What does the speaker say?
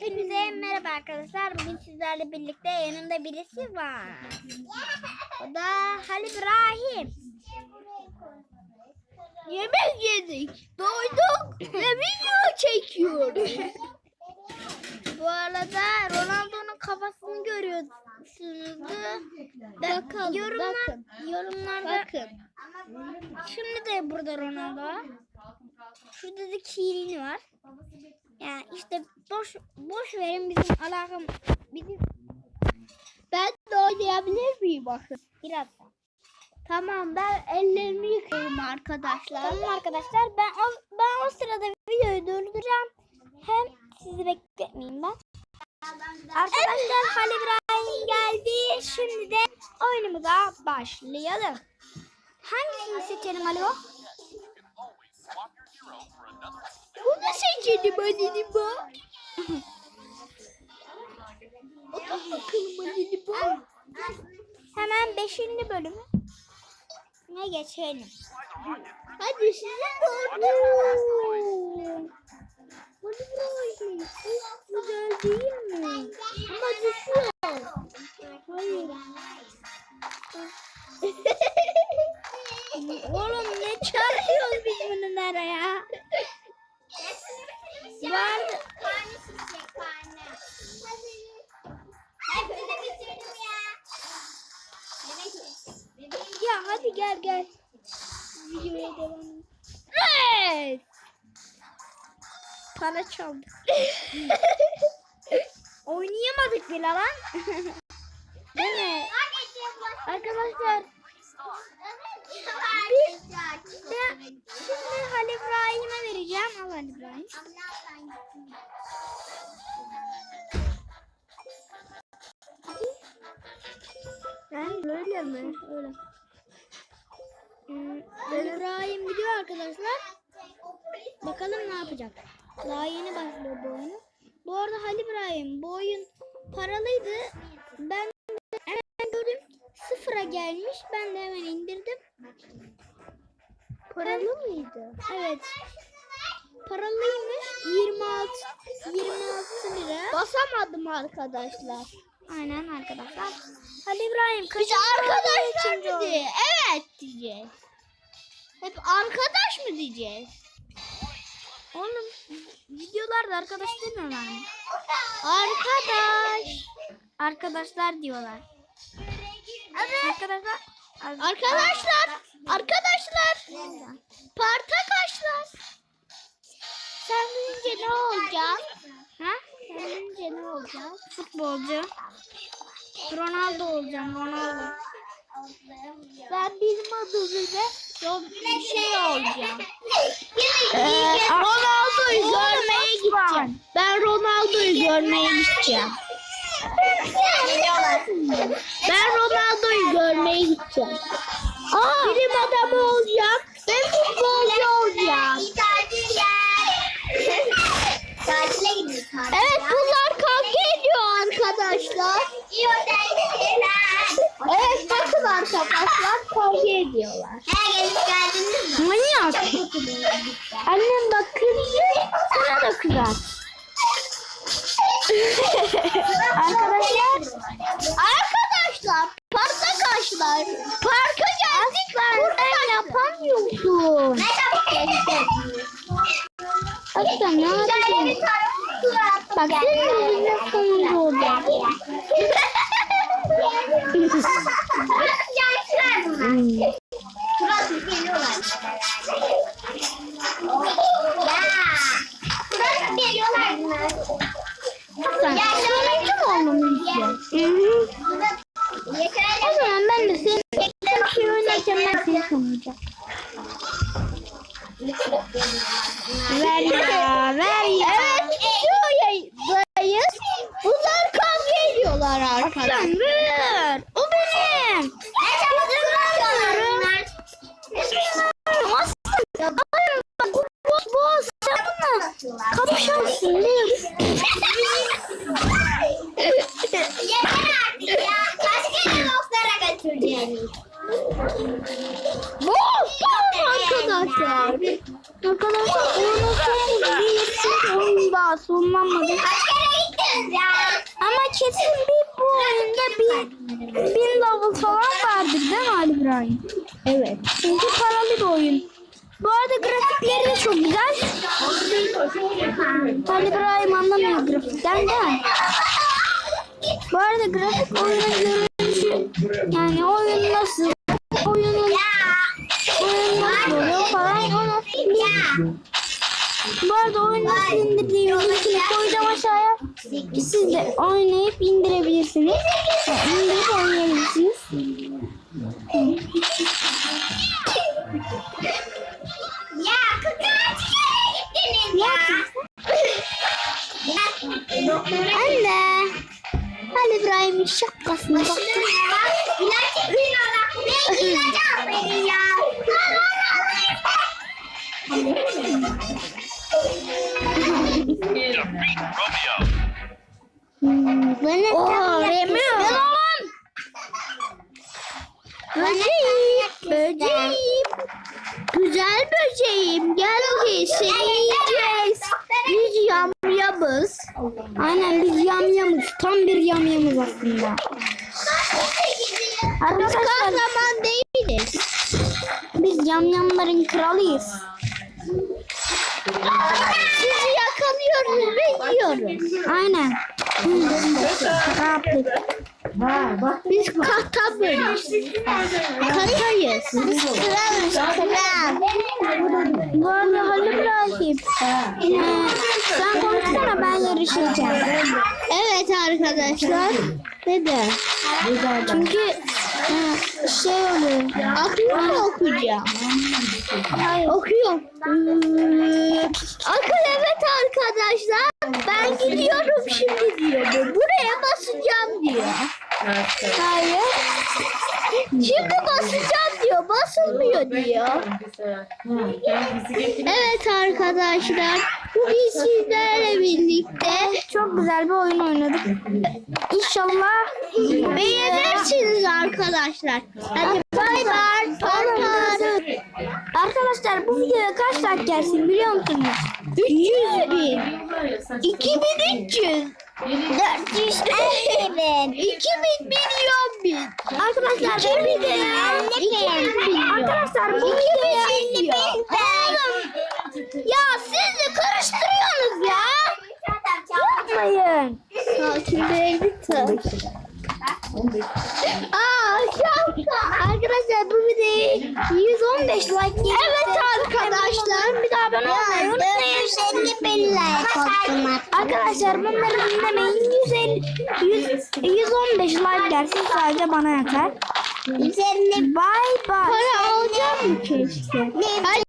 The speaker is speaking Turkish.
Hepinize merhaba arkadaşlar. Bugün sizlerle birlikte yanımda birisi var. O da Halil İbrahim. Yemek yedik, doyduk ve video çekiyoruz. Bu arada Ronaldo'nun kafasını görüyorsunuz. Bakalım, Yorumlar, bakın. yorumlarda Bakın. şimdi de burada Ronaldo. Şurada da Kirini var. Yani işte boş boş verin bizim alakam bizim Ben de oynayabilir miyim bakın? biraz. Tamam ben ellerimi yıkayayım arkadaşlar. Tamam arkadaşlar ben o, ben o sırada videoyu durduracağım. Hem sizi bekletmeyeyim ben. Arkadaşlar Halil İbrahim geldi. Şimdi de oyunumuza başlayalım. Hangisini seçelim Ali o? Bunu seçelim bak. Otur bakalım bak. Hemen 5. bölümü. Ne geçelim. Hadi size doğru. Çok güzel değil mi? Hadi gel gel. Videoya devam edelim. Evet. Para çaldık. Oynayamadık bile lan. Değil mi? Arkadaşlar ben şimdi Halil İbrahim'e vereceğim. Al Halil İbrahim. Ben böyle mi? Öyle. Hmm, İbrahim gidiyor arkadaşlar. Bakalım ne yapacak. Daha yeni başlıyor bu oyunu. Bu arada Halil İbrahim bu oyun paralıydı. Ben de hemen gördüm sıfıra gelmiş. Ben de hemen indirdim. Paralı mıydı? Evet. Paralıymış. 26 26 lira. Basamadım arkadaşlar. Aynen arkadaşlar. Halil İbrahim Biz kaçıncı arkadaşlar oldu? Üçüncü oldu. dedi. Evet diyeceğiz. Hep arkadaş mı diyeceğiz? Oğlum videolarda arkadaş demiyorlar mı? Arkadaş. Arkadaşlar diyorlar. Evet. Arkadaşlar. Arkadaşlar. Arkadaşlar. Partakaşlar. Sen büyüyünce ne olacaksın? Ha? Büyüyünce ne olacaksın? Futbolcu. Ronaldo olacağım. Ronaldo. Ben bizim adımızda yok bir şey olacağım. Ee, Ronaldo'yu Oğlum, görmeye gideceğim. Ben Ronaldo'yu görmeye gideceğim. Ben Ronaldo'yu görmeye gideceğim. Aa, bilim adamı olacağım. Evet bakın arkadaşlar kavga ediyorlar. Manyak. Annem bakın sana da kızar. Arkadaşlar. Arkadaşlar parkadaşlar parka geldik burada yapamıyorsun. Aslan ne yapıyorsun? Bak senin yüzünden sonunda olacak. Seni sonlayacağım. Ver ya, ver ya. Evet videodayız. Bunlar kavga ediyorlar arkadaşlar. Aslan ver. O benim. Aslan. Hayır bak bu boz boz. Sen bununla kapışarsın. Ne Boz arkadaşlar. Arkadaşlar oyunun son bir oyun daha sonlanmadı. Ama kesin bir bu oyunda bir bin level falan vardır değil mi Ali İbrahim? Evet. Çünkü paralı bir oyun. Bu arada grafikleri de çok güzel. Ali İbrahim anlamıyor grafikten değil mi? Bu arada grafik oyunun görünüşü yani oyun nasıl oyunun oyun nasıl oluyor falan onu bilmiyorum. Bu arada oyun nasıl indirdiğimi linkini koyacağım aşağıya. Siz de oynayıp indirebilirsiniz. Yani indirip oynayabilirsiniz. Ya kıkıra gittiniz ya. Anne. Ali İbrahim'in şapkasına bak. Bana Oo, Remi. Böceğim, böceğim. Güzel böceğim geldi. Seni yiyeceğiz. Biz yamyamız. Aynen biz yamyamız. Tam bir yamyamız aslında. Arkadaşlar kahraman değiliz. biz yamyamların kralıyız. Sizi yakalıyoruz ve yiyoruz. Aynen. Yaptık. Biz kata bölüyoruz. Katayız. Biz kralız kral. Bu arada Halil İbrahim. Ee, sen konuşsana ben yarışacağım. Evet arkadaşlar. Neden? Çünkü e, şey oluyor. Akıl mı okuyacağım? Okuyorum. Hmm, Akıl evet arkadaşlar. Ben gidiyorum şimdi diyor. bu. Buraya basacağım diyor. Hayır. Şimdi basacağım diyor. Basılmıyor diyor. Evet arkadaşlar. Bugün sizlerle birlikte Çok güzel bir oyun oynadık. İnşallah beğenirsiniz arkadaşlar. Hadi bay bay. Arkadaşlar bu videoya kaç like gelsin biliyor musunuz? 300 bin. 2300. 450 bin. 2000 milyon bin. Arkadaşlar bu videoya 2000 milyon. Arkadaşlar bu videoya Oğlum ya siz de karıştırıyorsunuz ya. Yapmayın. Git. Aa şapka. Arkadaşlar bu videoya 115 like gelirse Evet arkadaşlar. bir daha abone olmayı unutmayın. 450 bin like olsun Arkadaşlar bunları dinlemeyin. 150, 100, 115 like gelsin sadece bana yeter. Üzerine Bye bye. Para alacağım mı keşke?